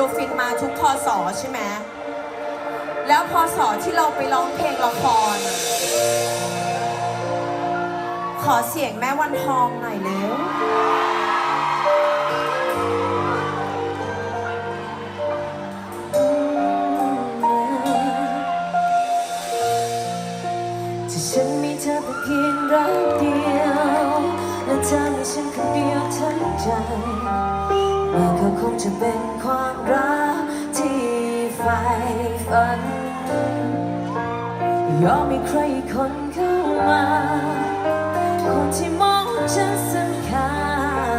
โดฟินมาทุกพศใช่ไหมแล้วพศที่เราไปร้องเพลงละคร ขอเสียงแม่วันทองหน่อยเร็วที่ฉันมีเธอเป็นเพียงรักเดียวและเธอมีฉันคนเดียว มันก็คงจะเป็นความรักที่ใฝ่ฝัน ยอมมีใครคนเข้ามา คนที่มองฉันสำคั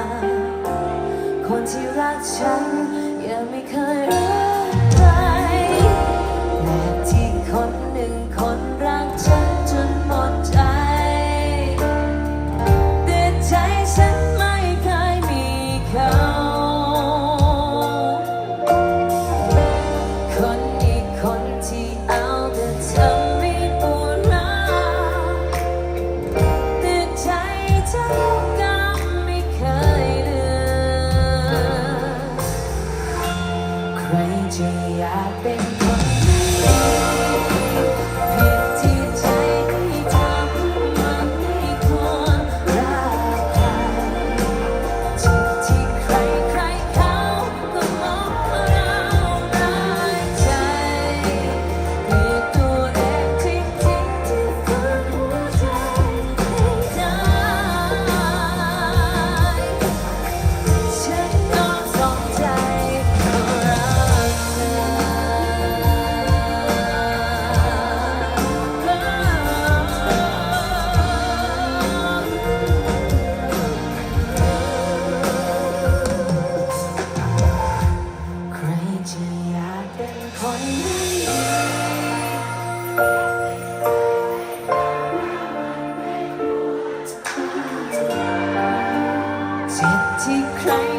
ญคนที่รักฉันยังไม่เคยรู้ รจะ ที่ใครใครเขา